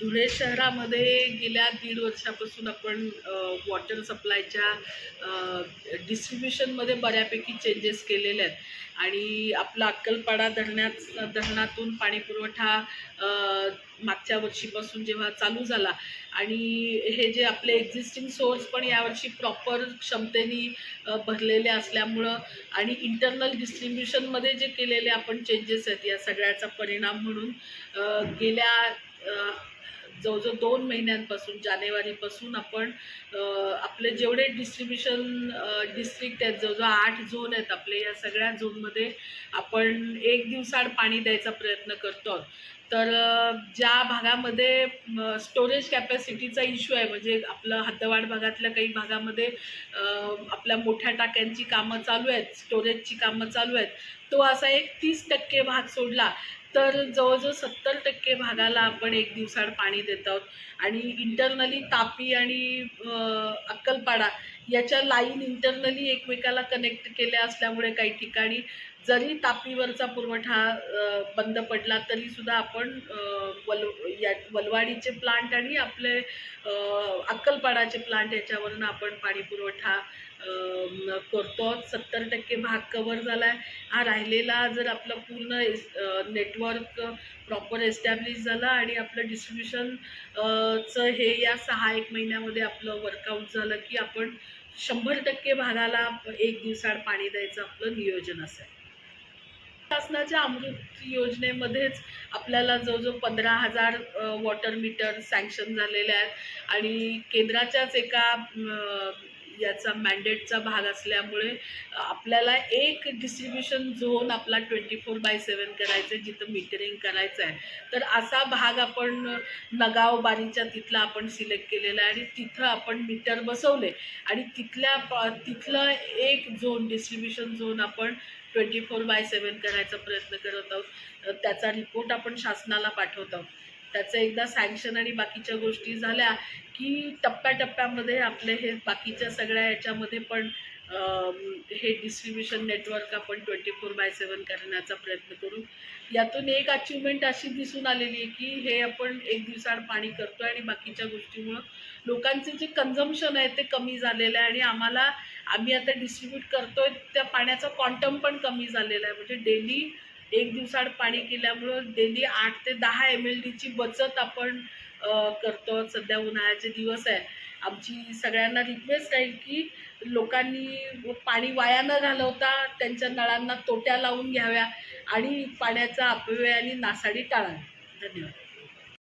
धुळे शहरामध्ये गेल्या दीड वर्षापासून आपण वॉटर सप्लायच्या डिस्ट्रीब्युशनमध्ये बऱ्यापैकी चेंजेस केलेले आहेत. आणि आपला अक्कलपाडा धरणात धरणातून पाणीपुरवठा मागच्या वर्षीपासून जेव्हा चालू झाला आणि हे जे आपले एक्झिस्टिंग सोर्स पण यावर्षी प्रॉपर क्षमतेने भरलेले असल्यामुळं आणि इंटरनल डिस्ट्रीब्युशनमध्ये जे केलेले आपण चेंजेस आहेत या सगळ्याचा परिणाम म्हणून गेल्या जवळजवळ दोन महिन्यांपासून जानेवारीपासून आपण आपले जेवढे डिस्ट्रीब्युशन डिस्ट्रिक्ट आहेत जवळजवळ आठ झोन आहेत आपले या सगळ्या झोनमध्ये आपण एक दिवसाआड पाणी द्यायचा प्रयत्न करतो आहोत. तर ज्या भागामध्ये स्टोरेज कॅपॅसिटीचा इश्यू आहे म्हणजे आपलं हद्दवाड भागातल्या काही भागामध्ये आपल्या मोठ्या टाक्यांची कामं चालू आहेत स्टोरेजची कामं चालू आहेत तो असा एक तीस टक्के भाग सोडला तर जवळजवळ सत्तर टक्के भागाला आपण एक दिवसाड पाणी देत आहोत. आणि इंटरनली तापी आणि अक्कलपाडा याच्या लाईन इंटरनली एकमेकाला कनेक्ट केल्या असल्यामुळे काही ठिकाणी जरी तापीवरचा पुरवठा बंद पडला तरीसुद्धा आपण वल या वलवाडीचे प्लांट आणि आपले अक्कलपाडाचे प्लांट याच्यावरून आपण पाणी पुरवठा करतो सत्तर टक्के भाग कवर झाला आहे हा राहिलेला जर आपलं पूर्ण नेटवर्क प्रॉपर एस्टॅब्लिश झालं आणि आपलं डिस्ट्रीब्युशन चं हे या सहा एक महिन्यामध्ये आपलं वर्कआउट झालं की आपण शंभर टक्के भागाला एक दिवसाआड पाणी द्यायचं आपलं नियोजन असेल. शासनाच्या अमृत योजनेमध्येच आपल्याला जवळजवळ पंधरा हजार वॉटर मीटर सँक्शन झालेले आहेत. आणि केंद्राच्याच एका याचा मॅन्डेटचा भाग असल्यामुळे आपल्याला एक डिस्ट्रीब्युशन झोन आपला ट्वेंटी फोर बाय सेवन करायचं आहे जिथं मीटरिंग करायचं आहे तर असा भाग आपण नगाव बारीच्या तिथला आपण सिलेक्ट केलेला आहे आणि तिथं आपण मीटर बसवले. आणि तिथल्या प- तिथलं एक झोन डिस्ट्रीब्युशन झोन आपण ट्वेंटी फोर बाय सेवन करायचा प्रयत्न करत आहोत. त्याचा रिपोर्ट आपण शासनाला पाठवत आहोत. त्याचं एकदा सँक्शन आणि बाकीच्या गोष्टी झाल्या की टप्प्याटप्प्यामध्ये आपले हे बाकीच्या सगळ्या याच्यामध्ये पण हे डिस्ट्रीब्युशन नेटवर्क आपण ट्वेंटी फोर बाय सेवन करण्याचा प्रयत्न करू. यातून एक अचिव्हमेंट अशी दिसून आलेली आहे की हे आपण एक दिवसाआड पाणी करतो आणि बाकीच्या गोष्टीमुळं लोकांचे जे कन्झम्पशन आहे ते कमी झालेलं आहे आणि आम्हाला आम्ही आता डिस्ट्रीब्यूट करतोय त्या पाण्याचा क्वांटम पण कमी झालेला आहे. म्हणजे डेली एक दिवसाआड पाणी केल्यामुळं डेली आठ ते दहा एम एल डीची बचत आपण करतो. सध्या उन्हाळ्याचे दिवस आहे. आमची सगळ्यांना रिक्वेस्ट राहील की लोकांनी पाणी वाया न घालवता त्यांच्या नळांना तोट्या लावून घ्याव्या आणि पाण्याचा अपव्यय आणि नासाडी टाळावी. धन्यवाद.